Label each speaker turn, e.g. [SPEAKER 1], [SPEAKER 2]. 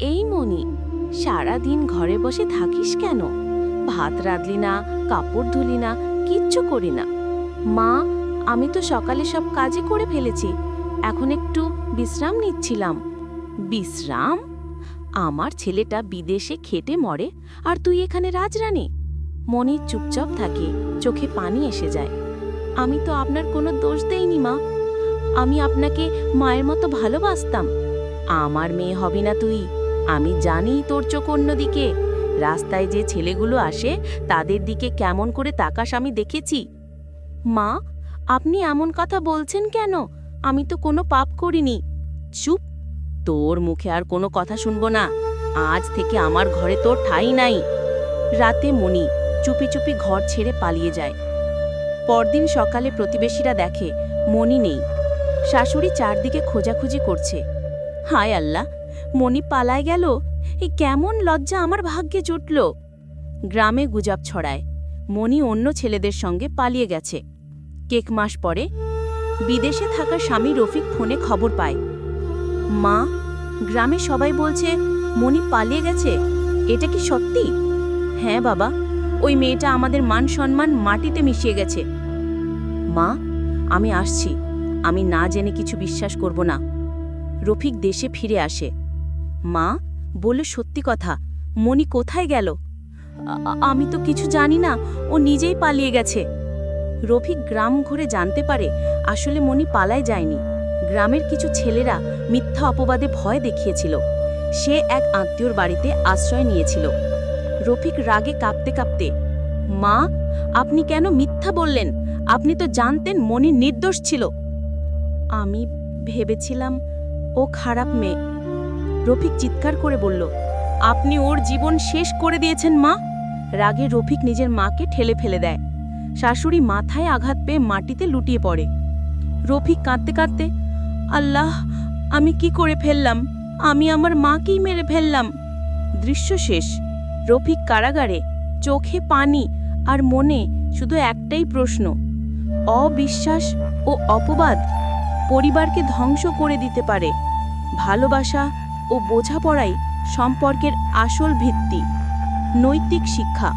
[SPEAKER 1] এই মনি সারা দিন ঘরে বসে থাকিস কেন? ভাত রাঁধলি না, কাপড় ধুলি না, কিচ্ছু করি না। মা, আমি তো সকালে সব কাজই করে ফেলেছি, এখন একটু বিশ্রাম নিচ্ছিলাম। বিশ্রাম? আমার ছেলেটা বিদেশে খেটে মরে, আর তুই এখানে রাজরানী? মনি চুপচাপ থাকে, চোখে পানি এসে যায়। আমি তো আপনার কোনো দোষ দেইনি, মা। আমি আপনাকে মায়ের মতো ভালোবাসতাম। আমার মেয়ে হবি না তুই। আমি জানি তোর চোখ অন্যদিকে। রাস্তায় যে ছেলেগুলো আসে, তাদের দিকে কেমন করে তাকাস আমি দেখেছি। মা, আপনি এমন কথা বলছেন কেন? আমি তো কোনো পাপ করিনি। চুপ। তোর মুখে আর কোনো কথা শুনব না। আজ থেকে আমার ঘরে তোর ঠাঁই নাই। রাতে মণি চুপি চুপি ঘর ছেড়ে পালিয়ে যায়। পরদিন সকালে প্রতিবেশীরা দেখে মণি নেই। শাশুড়ি চারদিকে খোঁজাখুঁজি করছে। হায় আল্লাহ! মণি পালায় গেল। এই কেমন লজ্জা আমার ভাগ্যে জুটল। গ্রামে গুজাব ছড়ায়। মণি অন্য ছেলেদের সঙ্গে পালিয়ে গেছে। কেক মাস পরে বিদেশে থাকা স্বামী রফিক ফোনে খবর পায়। মা, গ্রামে সবাই বলছে, মণি পালিয়ে গেছে? এটা কি সত্যি? হ্যাঁ বাবা, ওই মেয়েটা আমাদের মান সম্মান মাটিতে মিশিয়ে গেছে। মা, আমি আসছি। আমি না জেনে কিছু বিশ্বাস করব না। রফিক দেশে ফিরে আসে। মা বলে সত্যি কথা, মণি কোথায় গেল? আমি তো কিছু জানি না, ও নিজেই পালিয়ে গেছে। রফিক গ্রাম ঘুরে জানতে পারে, আসলে মণি পালায় যায়নি। গ্রামের কিছু ছেলেরা মিথ্যা অপবাদে ভয় দেখিয়েছিল। সে এক আত্মীয়র বাড়িতে আশ্রয় নিয়েছিল। রফিক রাগে কাঁপতে কাঁপতে, মা, আপনি কেন মিথ্যা বললেন? আপনি তো জানতেন মনি নির্দোষ ছিল। আমি ভেবেছিলাম ও খারাপ মেয়ে। রফিক চিৎকার করে বলল, আপনি ওর জীবন শেষ করে দিয়েছেন, মা? রাগে রফিক নিজের মাকে ঠেলে ফেলে দেয়। শাশুড়ি মাথায় আঘাত পেয়ে মাটিতে লুটিয়ে পড়ে। রফিক কাঁদতে কাঁদতে, আল্লাহ, আমি কি করে ফেললাম? আমি আমার মাকেই মেরে ফেললাম। দৃশ্য শেষ। রফিক কারাগারে, চোখে পানি আর মনে শুধু একটাই প্রশ্ন, অবিশ্বাস ও অপবাদ পরিবারকে ধ্বংস করে দিতে পারে। ভালোবাসা ও বোঝাপড়াই সম্পর্কের আসল ভিত্তি নৈতিক শিক্ষা।